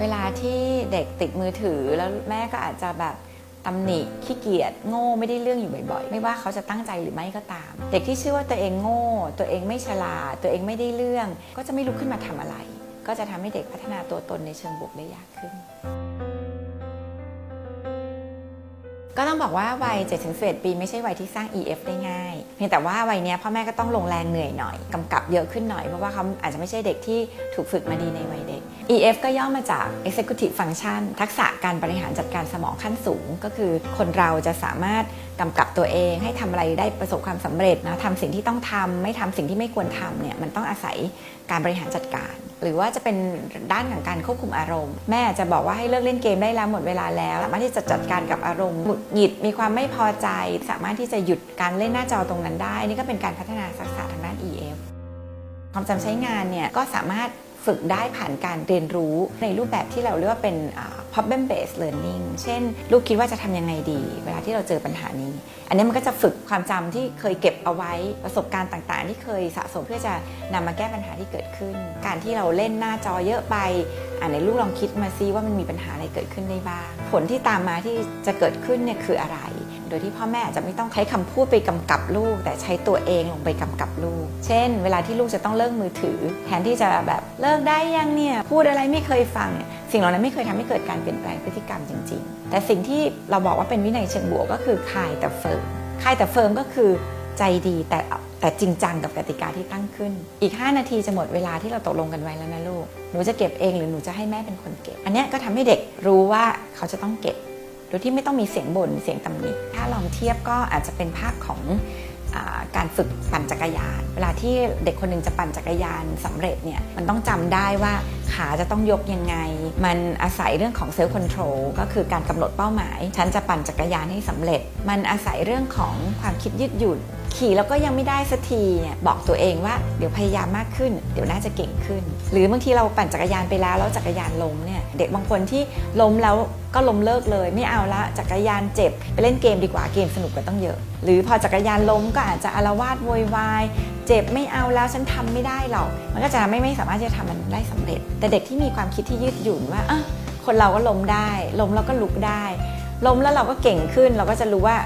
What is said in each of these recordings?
เวลาที่เด็กติดมือถือแล้วแม่ก็อาจจะแบบตำหนิขี้เกียจโง่ไม่ได้เรื่องอยู่บ่อยๆ ไม่ว่าเขาจะตั้งใจหรือไม่ก็ตาม เด็กที่เชื่อว่าตัวเองโง่ ตัวเองไม่ฉลาด ตัวเองไม่ได้เรื่อง ก็จะไม่ลุกขึ้นมาทำอะไร ก็จะทำให้เด็กพัฒนาตัวตนในเชิงบวกได้ยากขึ้น ก็ต้องบอกว่าวัย7ถึง11 ปีไม่ใช่วัยที่สร้าง EF ได้ง่าย เพียงแต่ว่าวัยเนี้ยพ่อแม่ก็ต้องลงแรงเหนื่อยหน่อยกำกับเยอะขึ้นหน่อย เพราะว่าเขาอาจจะไม่ใช่เด็กที่ถูกฝึกมาดีในวัยเด็ก EF ก็ย่อมาจาก Executive Function ทักษะการบริหารจัดการสมองขั้นสูง ก็คือคนเราจะสามารถกำกับตัวเองให้ทำอะไรได้ประสบความสำเร็จนะทำสิ่งที่ต้องทำไม่ทำสิ่งที่ไม่ควรทำเนี่ยมันต้องอาศัยการบริหารจัดการหรือว่าจะเป็นด้านของการควบคุมอารมณ์ แม่จะบอกว่าให้เลิกเล่นเกมได้แล้วหมดเวลาแล้วสามารถที่จะจัดการกับอารมณ์หงุดหงิดมีความไม่พอใจ สามารถที่จะหยุดการเล่นหน้าจอตรงนั้นได้ นี่ก็เป็นการพัฒนาทักษะทางด้าน EF ความจำใช้งานเนี่ยก็สามารถฝึกได้ผ่านการเรียนรู้ในรูปแบบที่เราเรียกว่าเป็น problem based learning เช่น ลูกคิดว่าจะทำยังไงดี เวลาที่เราเจอปัญหานี้ อันนี้มันก็จะฝึกความจำที่เคยเก็บเอาไว้ประสบการณ์ต่างๆ ที่เคยสะสมเพื่อจะนำมาแก้ปัญหาที่เกิดขึ้น การที่เราเล่นหน้าจอเยอะไป อ่าในลูกลองคิดมาซิว่ามันมีปัญหาอะไรเกิดขึ้นได้บ้าง ผลที่ตามมาที่จะเกิดขึ้นเนี่ยคืออะไร โดยที่พ่อแม่อาจจะไม่ต้องใช้คำพูดไปกำกับลูก แต่ใช้ตัวเองลงไปกำกับลูก เช่น เวลาที่ลูกจะต้องเลิกมือถือ แทนที่จะแบบเลิกได้ยังเนี่ยพูดอะไรไม่เคยฟังเนี่ยสิ่งเหล่านั้นไม่เคยทำให้เกิดการเปลี่ยนแปลงพฤติกรรมจริง ๆ แต่สิ่งที่เราบอกว่าเป็นวินัยเชิงบวกก็คือคายแต่เฟิร์มคายแต่เฟิร์มก็คือใจดีแต่ แต่จริงจังกับกติกาที่ตั้งขึ้น อีก 5 นาทีจะหมดเวลาที่เราตกลงกันไว้แล้วนะลูก หนูจะเก็บเองหรือหนูจะให้แม่เป็นคนเก็บ อันนี้ก็ทำให้เด็กรู้ว่าเขาจะต้องเก็บ โดยที่ไม่ต้องมีเสียงบน่นเสียงตำหนิ ถ้าลองเทียบก็อาจจะเป็นภาพของอการฝึกปั่นจักรยาน เวลาที่เด็กคนหนึ่งจะปั่นจักรยานสำเร็จเนี่ย มันต้องจำได้ว่าขาจะต้องยกยังไง มันอาศัยเรื่องของเซลล์คอนโทรลก็คือการกำหนดเป้าหมาย ฉันจะปั่นจักรยานให้สำเร็จ มันอาศัยเรื่องของความคิดยืดหยุ่น ขี่แล้วก็ยังไม่ได้สักทีเนี่ยบอกตัวเองว่าเดี๋ยวพยายามมากขึ้น เดี๋ยวน่าจะเก่งขึ้น หรือบางทีเราปั่นจักรยานไปแล้วแล้วจักรยานล้มเนี่ยเด็กบางคนที่ล้มแล้วก็ล้มเลิกเลย ไม่เอาละจักรยานเจ็บ ไปเล่นเกมดีกว่าเกมสนุกกว่าต้องเยอะ หรือพอจักรยานล้มก็อาจจะอารวาสโวยวายเจ็บไม่เอาแล้วฉันทำไม่ได้หรอกมันก็จะไม่ไม่สามารถที่จะทำมันได้สำเร็จ แต่เด็กที่มีความคิดที่ยืดหยุ่นว่าอะคนเราก็ล้มได้ล้มแล้วก็ลุกได้ล้มแล้วเราก็เก่งขึ้น เราก็จะรู้ว่า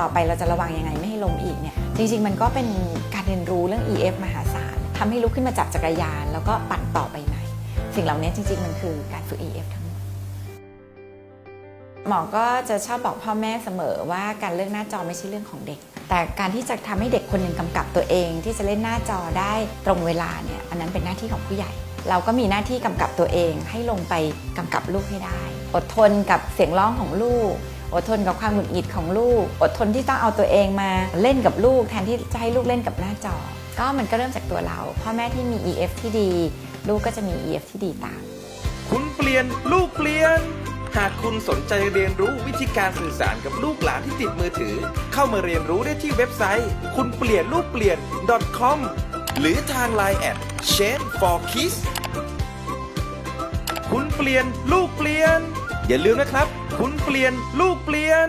ต่อไปเราจะระวังยังไงไม่ให้ล้มอีกเนี่ย จริงๆ มันก็เป็นการเรียนรู้เรื่อง EF มหาศาลทำให้ลุกขึ้นมาจากจักรยาน แล้วก็ปั่นต่อไปใหม่ สิ่งเหล่านี้จริงๆ มันคือการฝึก EF ทั้งหมดหมอก็จะชอบบอกพ่อแม่เสมอว่าการเลือกหน้าจอไม่ใช่เรื่องของเด็ก แต่การที่จะทำให้เด็กคนหนึ่งกำกับตัวเอง ที่จะเล่นหน้าจอได้ตรงเวลาเนี่ยอันนั้นเป็นหน้าที่ของผู้ใหญ่ เราก็มีหน้าที่กำกับตัวเองให้ลงไปกำกับลูกให้ได้ อดทนกับเสียงร้องของลูก อดทนกับความหงุดหงิดของลูก อดทนที่ต้องเอาตัวเองมาเล่นกับลูก แทนที่จะให้ลูกเล่นกับหน้าจอ ก็มันก็เริ่มจากตัวเรา พ่อแม่ที่มี EF ที่ดี ลูกก็จะมี EF ที่ดีตาม คุณเปลี่ยนลูกเปลี่ยน หากคุณสนใจเรียนรู้วิธีการสื่อสารกับลูกหลานที่ติดมือถือ เข้ามาเรียนรู้ได้ที่เว็บไซต์ คุณเปลี่ยนลูกเปลี่ยน .com หรือทาง Line แอด Change for Kids คุณเปลี่ยนลูกเปลี่ยน อย่าลืมนะครับ คุณเปลี่ยนลูกเปลี่ยน